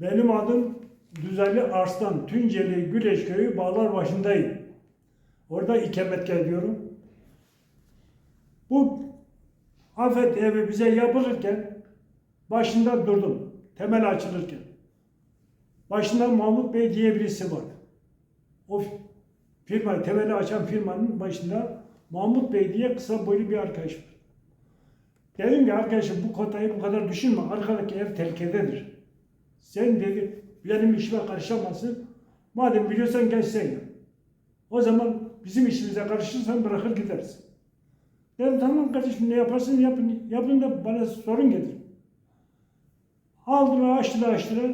Benim adım Düzeli Arslan. Tunceli Güleşköy'ü bağlar başındayım. Orada ikamet ediyorum. Bu afet evi bize yapılırken başında durdum. Temel açılırken. Başında Mahmut Bey diye birisi var. O firma, temeli açan firmanın başında Mahmut Bey diye kısa boylu bir arkadaş var. Dedim ki arkadaşım bu kotayı bu kadar düşünme. Arkadaki ev tehlikededir. Sen dedi benim işime karışamazsın. Madem biliyorsan gel sen yap. O zaman bizim işimize karışırsan bırakır gidersin. Dedim tamam kardeşim ne yaparsın yapın. Yapın da bana sorun getir. Aldılar açtılar açtılar.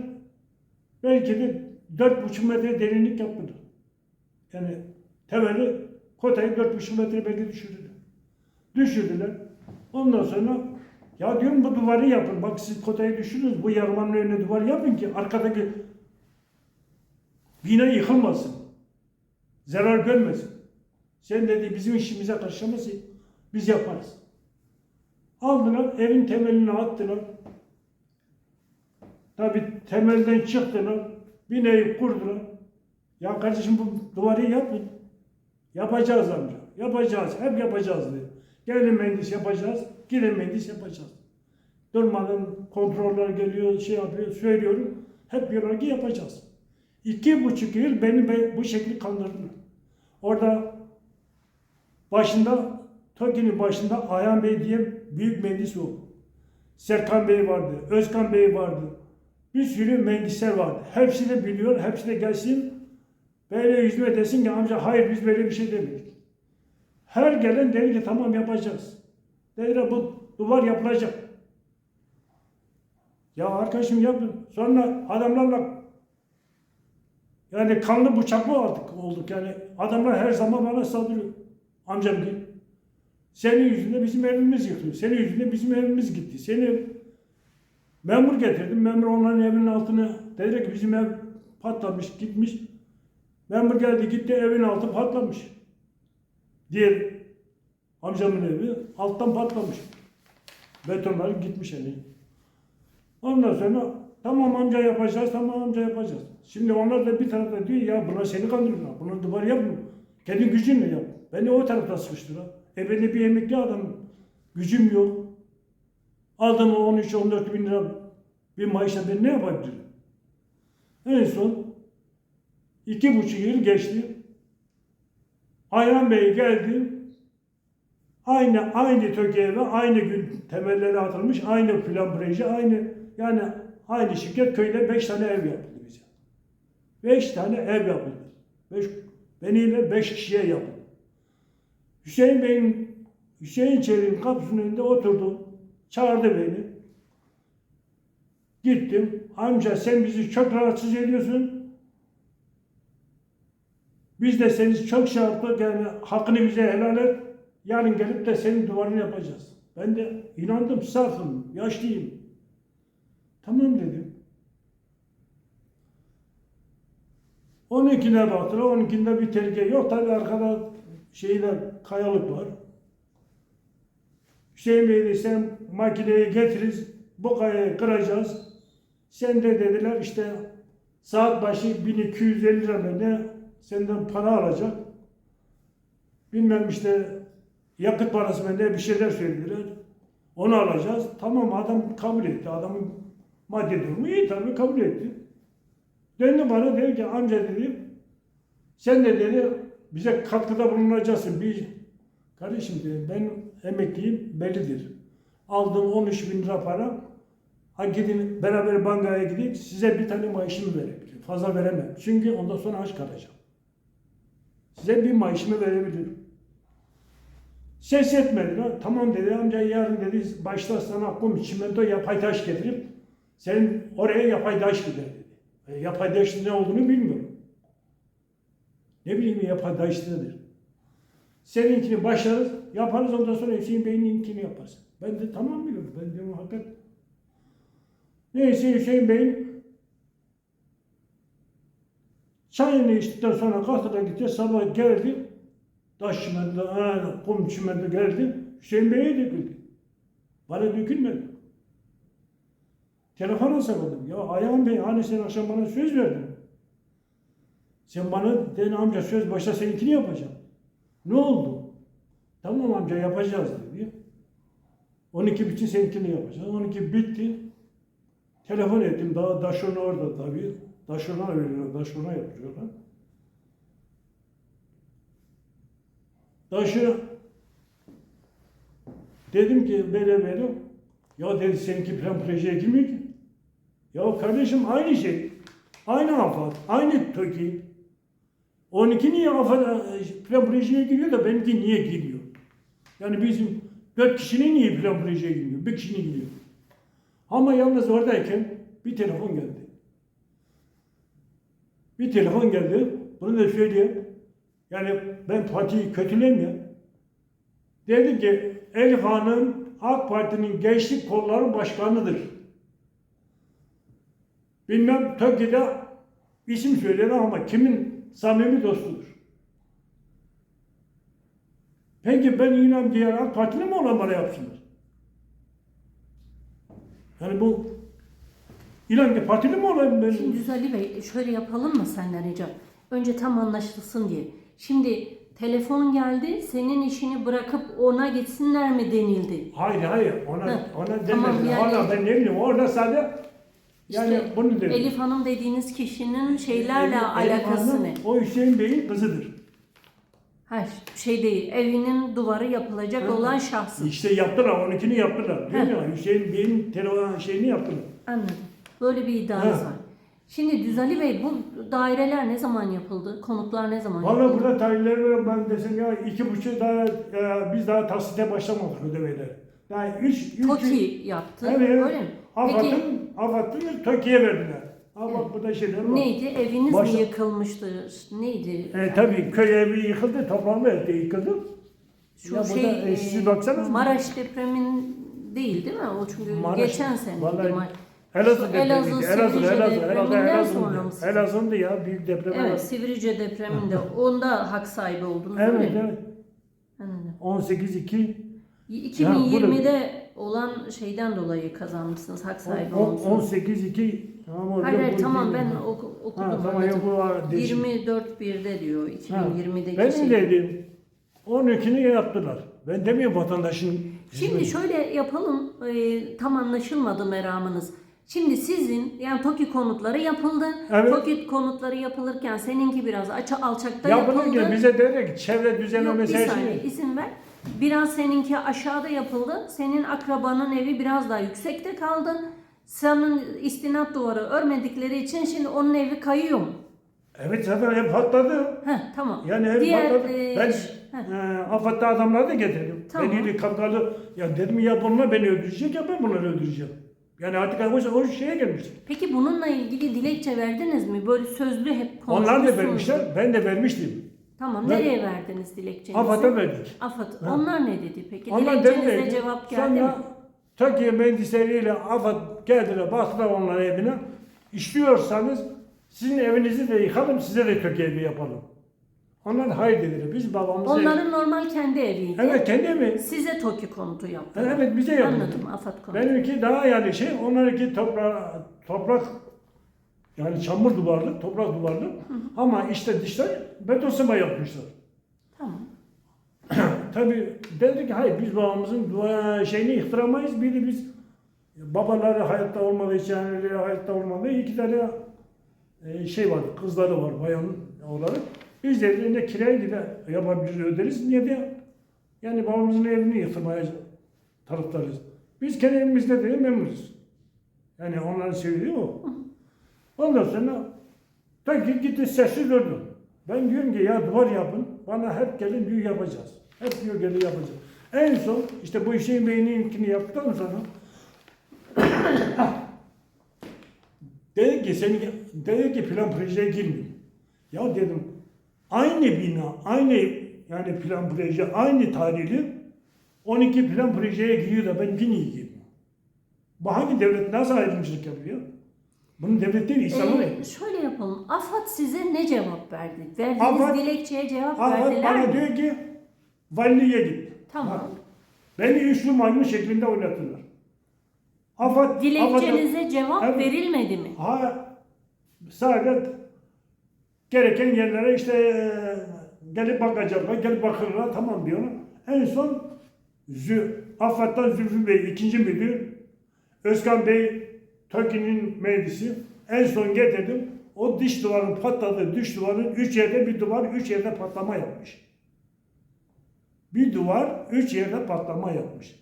Belki de dört buçuk metre derinlik yaptılar. Yani temeli kotayı dört buçuk metre belki düşürdüler. Düşürdüler. Ondan sonra ya diyorum bu duvarı yapın. Bak siz kotayı düşürdünüz. Bu yarmanın önüne duvar yapın ki arkadaki bina yıkılmasın. Zarar görmesin. Sen dedi bizim işimize karışamazsın. Biz yaparız. Aldılar evin temelini attılar. Tabi temelden çıktılar. Bineyi kurdular. Ya kardeşim bu duvarı yapın. Yapacağız amca. Yapacağız. Hep yapacağız dedi. Gelin mühendis yapacağız. Mühendis yapacağız. Durmadan kontroller geliyor, şey yapıyor, söylüyorum. Hep diyorlar yapacağız. İki buçuk yıl beni be- bu şekilde kandırdılar. Orada başında, TOKİ'nin başında Ayhan Bey diye büyük mühendis o. Serkan Bey vardı, Özkan Bey vardı. Bir sürü mühendisler vardı. Hepsi de biliyor, hepsi de gelsin. Böyle yüzüme desin ki amca hayır biz böyle bir şey demedik. Her gelen dedi ki tamam yapacağız. Dediler bu duvar yapılacak. Ya arkadaşım yapın. Sonra adamlarla yani kanlı bıçaklı artık olduk yani. Adamlar her zaman bana saldırıyor. Amcam gibi. Senin yüzünden bizim evimiz yıkılıyor. Senin yüzünden bizim evimiz gitti. Seni memur getirdim. Memur onların evinin altını dedi ki bizim ev patlamış gitmiş. Memur geldi gitti evin altı patlamış. Diğer amcamın evi alttan patlamış. Betonlar gitmiş yani. Ondan sonra tamam amca yapacağız, tamam amca yapacağız. Şimdi onlar da bir tarafta diyor ya bunlar seni kandırıyorlar. Bunlar duvar yapma. Kendi gücünle yap. Beni o tarafta sıkıştılar. E ben de bir emekli adamım. Gücüm yok. Aldım o 13-14 bin lira bir maaşla ben ne yapabilirim? En son iki buçuk yıl geçti. Ayhan Bey geldi. Aynı aynı TÖKİ ve aynı gün temelleri atılmış, aynı plan proje, aynı yani aynı şirket köyde beş tane ev yapıldı bize. Beş tane ev yapıldı. Beş, beniyle beş kişiye yapıldı. Hüseyin Bey'in Hüseyin Çelik'in kapısının önünde oturdum. Çağırdı beni. Gittim. Amca sen bizi çok rahatsız ediyorsun. Biz de seni çok şey yaptık yani hakkını bize helal et. Yarın gelip de senin duvarını yapacağız. Ben de inandım safım, yaşlıyım. Tamam dedim. 12'ne baktılar, 12'de bir tehlike yok. Tabi arkada şeyler, kayalık var. Hüseyin Bey de sen makineyi getiririz, bu kayayı kıracağız. Sen de dediler işte saat başı 1250 lira ne senden para alacak. Bilmem işte yakıt parası ne bir şeyler söylediler. Onu alacağız. Tamam adam kabul etti. Adamın maddi durumu iyi tabii kabul etti. Döndü bana dedi ki amca dedi sen de dedi bize katkıda bulunacaksın. Bir kardeşim dedi ben emekliyim bellidir. Aldığım 13 bin lira para ha gidin beraber bankaya gidip size bir tane maaşımı verebilirim. Fazla veremem. Çünkü ondan sonra aç kalacağım. Size bir maaşımı verebilirim. Ses etmediler. Tamam dedi amca yarın dedi başta sana kum çimento yapay taş getirip sen oraya yapay taş gider dedi. E, yapay taş ne olduğunu bilmiyorum. Ne bileyim yapay taş nedir? Seninkini başlarız, yaparız ondan sonra Hüseyin Bey'inkini yaparız. Ben de tamam biliyorum. Ben diyorum hakikat. Neyse Hüseyin Bey'in çayını içtikten sonra kahvede gitti. Sabah geldi. Taş çimento, kum çimento geldi. Hüseyin Bey'e döküldü. Bana dökülmedi. Telefona sarıldım. Ya Ayhan Bey hani sen akşam bana söz verdin. Sen bana dedin amca söz başta seninkini yapacağım. Ne oldu? Tamam amca yapacağız dedi. 12 bitti seninkini yapacağız. 12 bitti. Telefon ettim. Daha daşonu orada tabii. Daşona veriyor. Daşona yapıyorlar. Daşı dedim ki böyle böyle ya dedi seninki plan projeye girmiyor ki. Ya kardeşim aynı şey. Aynı afat. Aynı TOKİ. 12 niye afat plan projeye giriyor da benimki niye giriyor? Yani bizim 4 kişinin niye plan projeye girmiyor? Bir kişinin giriyor. Ama yalnız oradayken bir telefon geldi. Bir telefon geldi. Bunu da söyleyeyim. Yani ben partiyi kötülemiyorum. Dedi ki Elif Hanım AK Parti'nin gençlik kolları başkanıdır. Bilmem Töke'de isim söyledi ama kimin samimi dostudur. Peki ben inan diğer AK Partili mi olan bana yapsınlar? Yani bu ilan ki partili mi olan ben? Şimdi Düzali Bey şöyle yapalım mı senden rica? Önce tam anlaşılsın diye. Şimdi telefon geldi, senin işini bırakıp ona gitsinler mi denildi? Hayır hayır ona Heh, ona demedi. tamam, yani- Ona ben ne bileyim orada sadece yani İşte bunu dedi. Elif Hanım dediğiniz kişinin şeylerle Elif- Elif alakası Hanım, ne? O Hüseyin Bey'in kızıdır. Hayır, şey değil, evinin duvarı yapılacak Hı. olan şahsın. İşte yaptılar, 12'ni yaptılar. Değil Heh. mi? Hüseyin Bey'in telefon şeyini yaptılar. Anladım. Böyle bir iddianız Ha. var. Şimdi Düzali Bey bu daireler ne zaman yapıldı? Konutlar ne zaman Valla yapıldı? burada tarihleri var. Ben desem ya iki buçuk daha e, biz daha taksite başlamadık ödemeler. Yani üç, üç, TOKİ yaptı. Evet. Öyle mi? Peki Afat'ın, Afat'ın Türkiye'ye verdiler. Ama Evet. burada şeyler var. neydi? Eviniz Başla- mi yıkılmıştı? Neydi? E, tabii köy evi yıkıldı, toplanma evde yıkıldı. Şu Ya şey burada, e, siz baksanız- Maraş depremin değil değil mi? O çünkü Maraş- geçen sene. Vallahi Mar- Elazığ depremiydi. Elazığ, Elazığ, Elazığ, Elazığ? Elazığ'dı ya büyük deprem. Evet, Elazığ. Sivrice depreminde. Onda hak sahibi oldunuz Evet, öyle mi? evet. Anladım. 18-2 2020'de olan şeyden dolayı kazanmışsınız hak sahibi on- olmuşsunuz. 18-2 Tamam Hayır hayır tamam değil. ben oku, okudum. Ha, tamam yok bu var değişik. 24 1'de diyor Ha, 2020'deki Ben şey. ne dedim? 12'ni yaptılar. Ben demiyorum vatandaşın. Şimdi şöyle yapalım, e, tam anlaşılmadı meramınız. Şimdi sizin, yani TOKİ konutları yapıldı. Evet. TOKİ konutları yapılırken seninki biraz açı alçakta yapıldı. Yapılırken bize dedi ki çevre düzenlemesi her şey. izin ver. Biraz seninki aşağıda yapıldı. Senin akrabanın evi biraz daha yüksekte kaldı. Senin istinat duvarı örmedikleri için şimdi onun evi kayıyor mu? Evet zaten hep patladı. Heh tamam. Yani hep Diğer, patladı. e, ben heh. e, AFAD'da adamları da getirdim. Tamam. Beni kapkalı ya dedim ya bunlar beni öldürecek ya ben bunları öldüreceğim. Yani artık o, o şeye gelmiş. Peki bununla ilgili dilekçe verdiniz mi? Böyle sözlü hep Onlar da vermişler. Ben de vermiştim. Tamam Ben- nereye verdiniz dilekçenizi? AFAD'a verdik. AFAD. Ha. Onlar ne dedi peki? Onlar Dilekçenize ki, cevap geldi mi? sonra Türkiye mühendisleriyle AFAD geldiler baktılar onların evine. İstiyorsanız sizin evinizi de yıkalım size de Türkiye evi yapalım. Onlar hayır dediler. Biz babamıza... Onların normal kendi eviydi. Evet kendi evi. Size TOKİ konutu yaptı. Evet bize yapıldı. Anladım AFAD konutu. Benimki daha yani şey, onlarınki toprak, toprak yani çamur duvarlı, toprak duvarlı ama işte dışta beton sıma yapmışlar. Tamam. Tabii dedi ki hayır biz babamızın dua şeyini yıktıramayız. Bir de biz babaları hayatta olmadığı için, anneleri hayatta olmadığı iki tane e, şey var, kızları var bayan olarak. Biz de ne kirayı bile yapabiliriz, öderiz. Niye de yani babamızın evini yıktırmaya taraftarız. Biz kendi evimizde de memnunuz. Yani onların söylediği o. Ondan sonra tabii gitti sessiz durdu. Ben diyorum ki ya duvar yapın. Bana hep gelin diyor yapacağız. Hep diyor gelin yapacağız. En son işte bu Hüseyin Bey'inkini yaptıktan sonra dedi ki seni dedi ki plan projeye girmiyor. Ya dedim aynı bina, aynı yani plan proje, aynı tarihli 12 plan projeye giriyor da ben niye girmiyorum? Bu hangi devlet nasıl ayrımcılık yapıyor? Bunun devlet değil, insanlar Ee, şöyle yapalım. AFAD size ne cevap verdi? Verdiğiniz AFAD- dilekçeye cevap Ama verdiler bana mi? diyor ki valiliğe git. Tamam. Bak, Beni üçlü maymun şeklinde oynattılar. AFAD, AFAD Dilekçenize cevap Evet. verilmedi mi? ha, sadece gereken yerlere işte e, gelip bakacaklar, gelip bakırlar tamam diyorlar. En son Zü, AFAD'dan Zülfü Bey, ikinci müdür, Özkan Bey, TOKİ'nin meclisi en son getirdim. O dış duvarın patladığı dış duvarın üç yerde bir duvar, üç yerde patlama yapmış. Bir duvar, üç yerde patlama yapmış.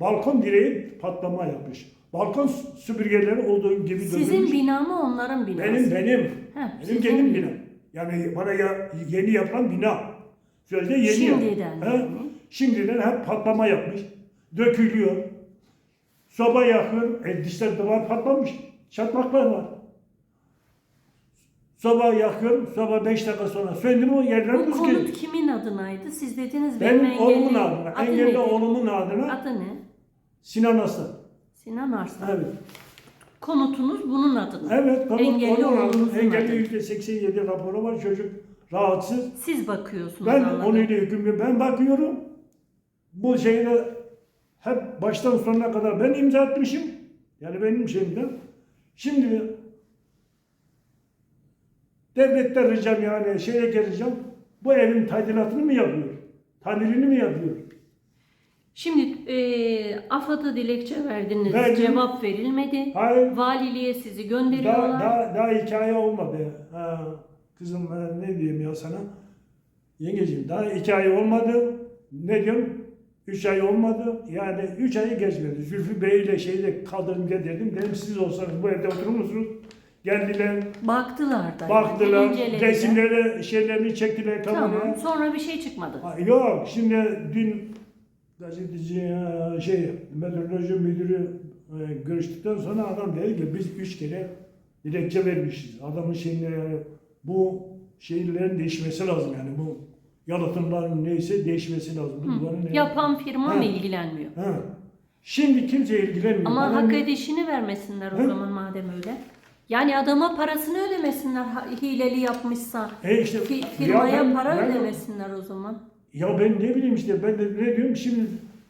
Balkon direği patlama yapmış. Balkon süpürgeleri olduğu gibi Sizin dönülmüş. bina mı onların binası? Benim benim. Heh, benim sizin kendim bina. Yani bana ya, yeni yapılan bina. Sözde yeni Şimdiden yap- He? Şimdiden hep patlama yapmış. Dökülüyor. Soba yakın. E dışta duvar patlamış. Çatlaklar var. Soba yakın. Soba 5 dakika sonra söndü mü yerler Bu buz konut kimin adınaydı? Siz dediniz Benim engelli- oğlumun adına. Adı Engelli nedir? oğlumun adına Adı ne? Sinan Aslan. Sinan Arslan. Evet. Konutunuz bunun adına. Evet. konut Engelli onun adına. Engelli yüzde 87 raporu var. Çocuk rahatsız. Siz bakıyorsunuz Ben anladım. onuyla hükümlü ben bakıyorum. Bu şeyde hep baştan sonuna kadar ben imza atmışım. Yani benim şeyimden. Şimdi devletten ricam yani şeye geleceğim. Bu evin tadilatını mı yapıyor? Tamirini mi yapıyor? Şimdi e, AFAD'a dilekçe verdiniz. Verdim. Cevap verilmedi. Hayır. Valiliğe sizi Daha, gönderiyorlar. daha, daha hikaye olmadı. Ha, kızım ne diyeyim ya sana? Yengeciğim daha hikaye olmadı. Ne diyorum? Üç ay olmadı. Yani üç ayı geçmedi. Zülfü Bey ile şeyde kaldırdım getirdim. Dedim siz olsanız bu evde oturur musunuz? Geldiler, Baktılar da. baktılar, incelediler. resimleri, şeylerini çektiler Tamam. kameraya. Sonra bir şey çıkmadı. Ha, Yok, şimdi dün gazeteci e, şey meteoroloji müdürü e, görüştükten sonra adam dedi ki biz üç kere dilekçe vermişiz. Adamın şeyine yani bu şeylerin değişmesi lazım yani bu yalıtımların neyse değişmesi lazım. Bu duvarın ne- Yapan firma Ha. mı ilgilenmiyor? Ha. Şimdi kimse ilgilenmiyor. Ama Bana hak edişini vermesinler o Hı? zaman madem öyle. Yani adama parasını ödemesinler ha- hileli yapmışsa. E işte, Fi- ya firmaya ben- para ben- ödemesinler o zaman. Ya ben ne bileyim işte ben de ne diyorum şimdi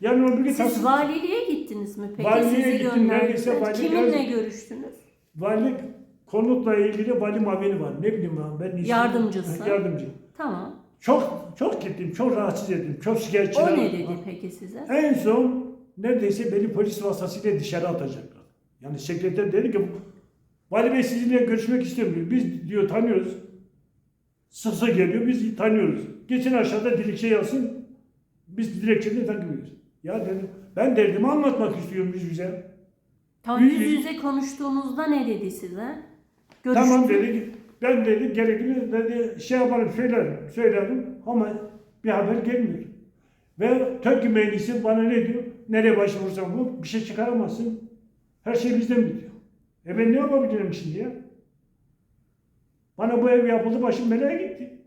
yarın öbür gün Siz tas- valiliğe gittiniz mi peki? Valiliğe Sizi gittim, neredeyse gönderdiler. vali Kiminle geldi. görüştünüz? Valilik konutla ilgili vali mavini var. Ne bileyim ben. ben ismini- Yardımcısı. Yardımcı. Tamam. Çok çok gittim, çok rahatsız ettim, çok şikayetçiler. O ne dedi peki size? En son neredeyse beni polis vasıtasıyla dışarı atacaklar. Yani sekreter dedi ki Vali Bey sizinle görüşmek istemiyor. Biz diyor tanıyoruz. Sık sık geliyor biz tanıyoruz. Geçin aşağıda dilekçe yazsın. Biz dilekçeni takip ediyoruz. Ya dedim ben derdimi anlatmak istiyorum yüz yüze. Tam Yüz yüz yüz- yüze konuştuğunuzda ne dedi size? Tamam Görüştü- dedi. Ben dedi gerekli dedi şey yaparım söylerim. Söylerim ama bir haber gelmiyor. Ve TÖKİ mühendisi bana ne diyor? Nereye başvursam bu bir şey çıkaramazsın. Her şey bizden bitiyor. E ben ne yapabilirim şimdi ya? Bana bu ev yapıldı başım belaya gitti.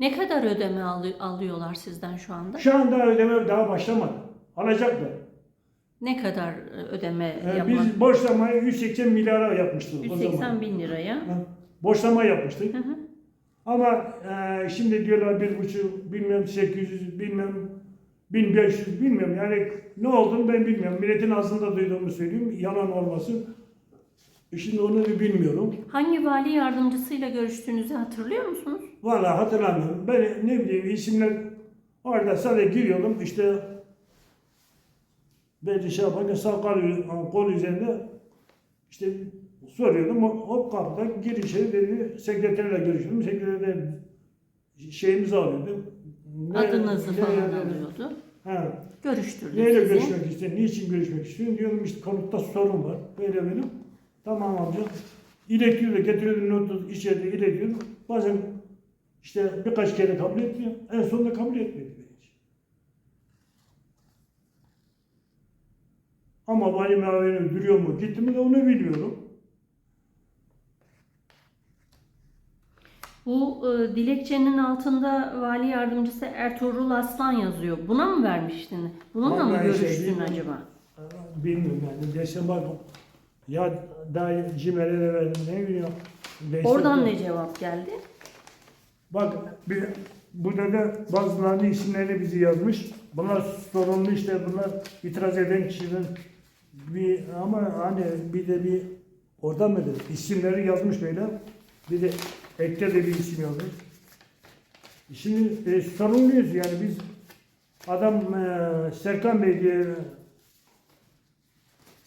Ne kadar ödeme alı- alıyorlar sizden şu anda? Şu anda ödeme daha başlamadı. Alacaklar. Ne kadar e, ödeme E, yapmak? biz borçlamayı 180 milyara yapmıştık o zaman. 180 bin liraya. Ha, Borçlama yapmıştık. Hı hı. Ama e, şimdi diyorlar bir buçuk, bilmem 800, bilmem 1500, bilmiyorum. Yani ne olduğunu ben bilmiyorum. Milletin ağzında duyduğumu söyleyeyim. Yalan olmasın. E, Şimdi onu da bilmiyorum. Hangi vali yardımcısıyla görüştüğünüzü hatırlıyor musunuz? Vallahi hatırlamıyorum. Ben ne bileyim isimler orada sadece giriyordum. İşte belli şey yaparken sağ kol, üzerinde işte soruyordum. O kapıda gir içeri dedi. Sekreterle görüşüyordum. Sekreter şeyimizi alıyordu. Ne- Adınızı ne- falan alıyordu. Ha. Görüştürdü Neyle sizi. görüşmek istiyorsun? Niçin görüşmek istiyorsun? Diyorum işte konutta sorun var. Böyle benim. Tamam amca. İletiyordu, getiriyordu notu içeride iletiyordu. Bazen işte birkaç kere kabul etmiyor. En sonunda kabul etmedi. beni. Ama vali mavini duruyor mu, gitti mi de onu bilmiyorum. Bu e, dilekçenin altında vali yardımcısı Ertuğrul Aslan yazıyor. Buna mı vermiştin? Bununla mı Vallahi şey görüştün bilmiyorum. acaba? Bilmiyorum yani. Desem bak ya daha cimer'e de verdim ne bileyim. Oradan ne cevap geldi? Bak bir, burada da bazılarının isimlerini bizi yazmış. Bunlar sorumlu işte bunlar itiraz eden kişiler Bir ama hani bir de bir orada mı dedi? İsimleri yazmış böyle. Bir de ekte de bir isim yazmış. Şimdi e, sorumluyuz yani biz adam e, Serkan Bey diye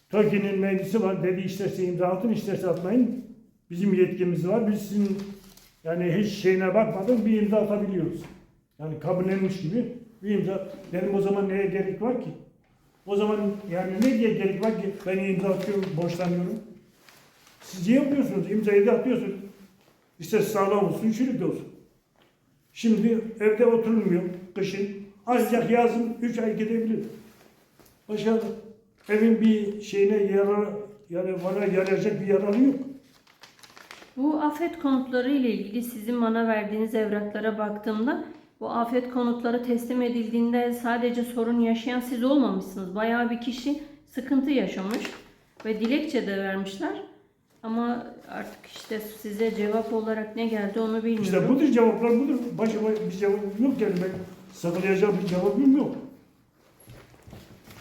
TOKİ'nin meclisi var. Dedi isterse imza atın, isterse atmayın. Bizim yetkimiz var. Biz sizin yani hiç şeyine bakmadan bir imza atabiliyoruz. Yani kabullenmiş gibi bir imza. Benim o zaman neye gerek var ki? O zaman yani ne diye gerek var ki ben imza atıyorum, borçlanıyorum. Siz niye yapıyorsunuz? İmzayı da atıyorsunuz. İşte sağlam olsun, çürük olsun. Şimdi evde oturulmuyor kışın. Ancak yazın 3 ay gidebilir. Başka evin bir şeyine yarar, yani bana yarayacak bir yararı yok. Bu afet konutları ile ilgili sizin bana verdiğiniz evraklara baktığımda bu afet konutları teslim edildiğinde sadece sorun yaşayan siz olmamışsınız. Bayağı bir kişi sıkıntı yaşamış ve dilekçe de vermişler. Ama artık işte size cevap olarak ne geldi onu bilmiyorum. İşte budur cevaplar budur. Başka bir cevap yok yani ben saklayacağım bir cevabım yok.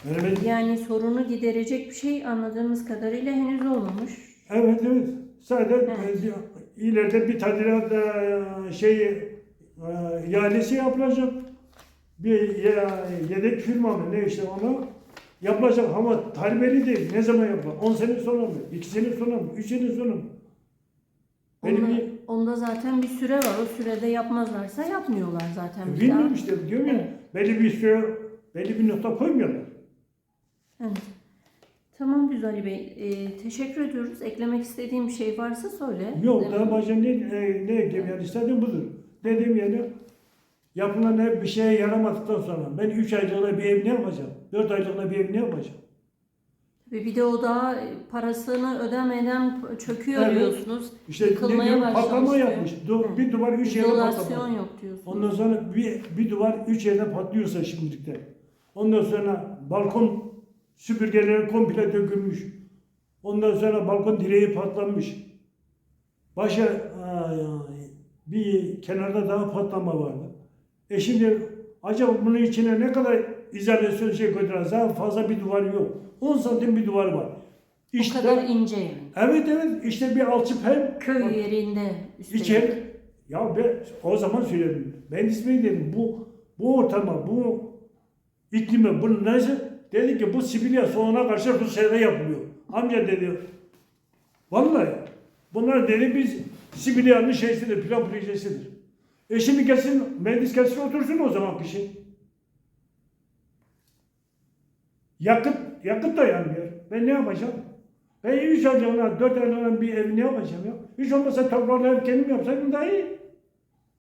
Yani ben, Yani sorunu giderecek bir şey anladığımız kadarıyla henüz olmamış. evet evet. Sadece Evet. ileride bir tadilat e, şey e, ihalesi yapılacak. Bir yedek firma mı ne işte ona yapılacak ama talibeli değil. Ne zaman yapılır? 10 sene sonra mı? 2 sene sonra mı? 3 sene sonra mı? Benim Onda, onda zaten bir süre var. O sürede yapmazlarsa yapmıyorlar zaten. Bilmiyorum işte diyorum ya. Belli bir süre, belli bir nokta koymuyorlar. Evet. Tamam Güzel Bey. Ee, teşekkür ediyoruz. Eklemek istediğim bir şey varsa söyle. Yok daha başka ne, e, ne ekleyeyim yani istedim budur. Dediğim yani yapılan ev bir şeye yaramadıktan sonra ben 3 aylığına bir ev ne yapacağım? 4 aylığına bir ev ne yapacağım? Ve bir de o daha parasını ödemeden çöküyor Evet. diyorsunuz. İşte Yıkılmaya ne diyorum, başlamış patlama diyor. yapmış. Du- bir duvar 3 yere. İzolasyon yok diyorsunuz. Ondan sonra bir, bir duvar 3 yerde patlıyorsa şimdilikte. Ondan sonra balkon süpürgeleri komple dökülmüş. Ondan sonra balkon direği patlamış. Başa bir kenarda daha patlama vardı. E şimdi acaba bunun içine ne kadar izolasyon şey koydular? Daha fazla bir duvar yok. 10 santim bir duvar var. o kadar ince yani. evet evet işte bir alçıpen Köy yerinde üstelik. İçeri, ya ben o zaman söyledim. Ben İsmail dedim bu bu ortama, bu iklime, bu nasıl? Dedi ki bu Sibirya soğuğuna karşı Rusya'da yapılıyor. Amca dedi. Vallahi bunlar dedi biz Sibirya'nın şeysidir, plan projesidir. E şimdi gelsin, mühendis gelsin otursun o zaman kişi. Yakıt, yakıt da yanmıyor. Ben ne yapacağım? Ben 3 aylığına, 4 aylığına bir ev ne yapacağım ya? Hiç olmazsa toprağını kendim yapsaydım daha iyi.